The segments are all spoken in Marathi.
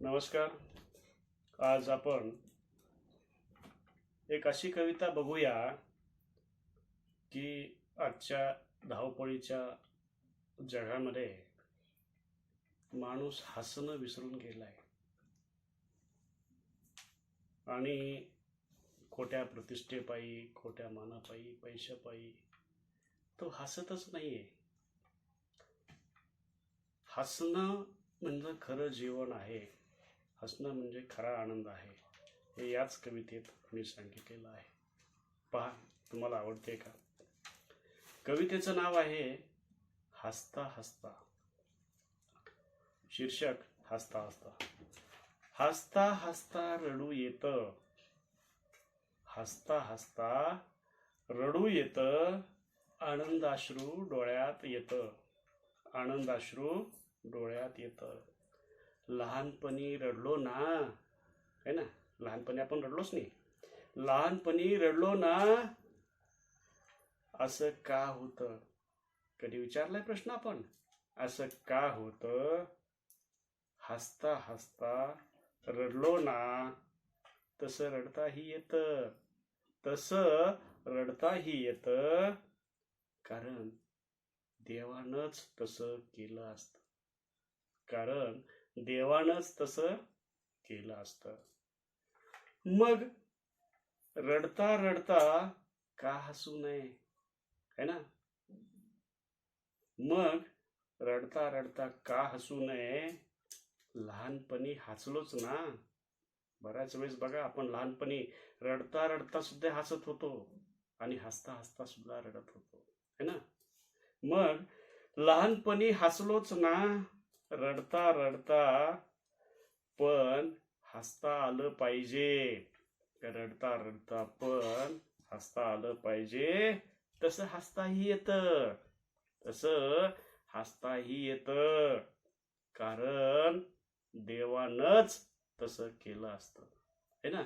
नमस्कार. आज आपण एक अशी कविता बघूया की आजच्या धावपळीच्या जगामध्ये माणूस हसणं विसरून गेलाय. आणि खोट्या प्रतिष्ठेपायी खोट्या मानापायी पैशापायी तो हसतच नाहीये. हसणं म्हणजे खरं जीवन आहे. हसणं म्हणजे खरा आनंद आहे. हे याच कवितेत मी सांगितलेलं आहे. पहा तुम्हाला आवडते का? कवितेचं नाव आहे हसता हसता. शीर्षक हसता हसता. हसता हसता रडू येत. हसता हसता रडू येत. आनंदाश्रू डोळ्यात येत. आनंदाश्रू डोळ्यात येतं. लहानपणी रडलो ना है ना? लहानपणी आपण रडलोच नाही. लहानपणी रडलो ना असं का होतं? कधी विचारलाय प्रश्न आपण? असं का होतं? हसता हसता रडलो ना तसं रडताही येतं तसं रडताही येतं कारण देवानंच तसं केलं असतं. कारण देवानंच तसं केलं असतं. मग रडता रडता का हसू नये? है ना? मग रडता रडता का हसू नये? लहानपणी हसलोच ना. बऱ्याच वेळेस बघा आपण लहानपणी रडता रडता सुद्धा हसत होतो आणि हसता हसता सुद्धा रडत होतो. है ना? मग लहानपणी हसलोच ना. रडता रडता पण हसता आलं पाहिजे. रडता रडता पण हसता आलं पाहिजे. तसं हसताही येतं. तसं हसताही येतं. कारण देवानच तसं केलं असतं. है ना?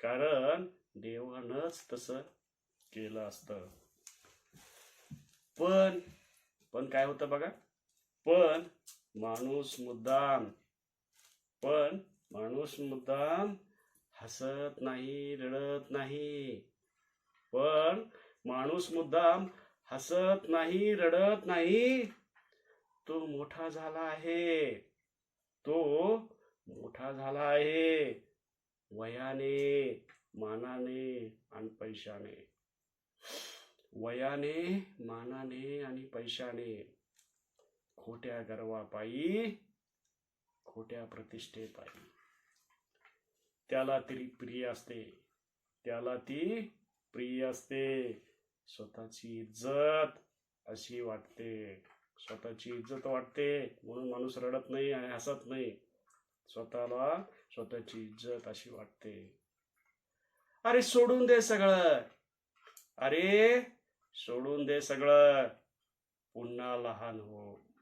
कारण देवानच तसं केलं असतं. पण पण काय होतं बघा? पण माणूस मुद्दाम. पण माणूस मुद्दाम हसत नाही रडत नाही. पण माणूस मुद्दाम हसत नाही रडत नाही. तो मोठा झाला आहे. तो मोठा झाला आहे. वयाने मानाने आणि पैशाने. वयाने मानाने आणि पैशाने. खोट्या गर्वापायी खोट्या प्रतिष्ठेपायी. त्याला तरी प्रिय असते. त्याला ती प्रिय असते. स्वतःची इज्जत अशी वाटते. स्वतःची इज्जत वाटते. म्हणून माणूस रडत नाही आणि हसत नाही. स्वतःला स्वतःची इज्जत अशी वाटते. अरे सोडून दे सगळं. अरे सोडून दे सगळं. पुन्हा लहान हो.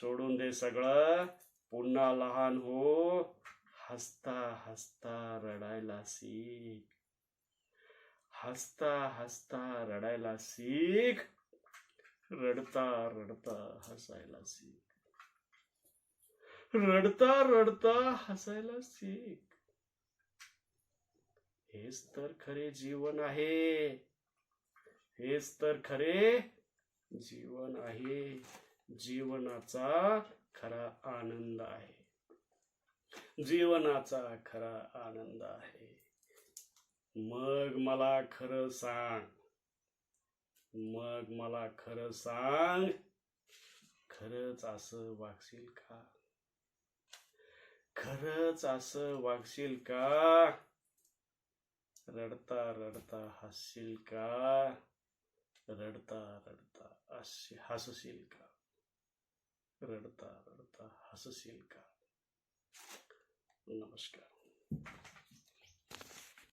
सोडून दे सगळं. पुन्हा लहान हो. हसता हसता रडायला सीख. हसता हसता रडायला सीख. रडता रडता हसायला सीख. रडता रडता हसायला सीख. हेच तर खरे जीवन आहे. हेच तर खरे जीवन आहे. जीवनाचा खरा आनंद आहे. जीवनाचा खरा आनंद आहे. मग मला खरं सांग. मग मला खरं सांग. खरंच असं वागशील का? खरंच असं वागशील का? रडता रडता हसशील का? रडता रडता हसशील का? रडता रडता हसशील का नमस्कार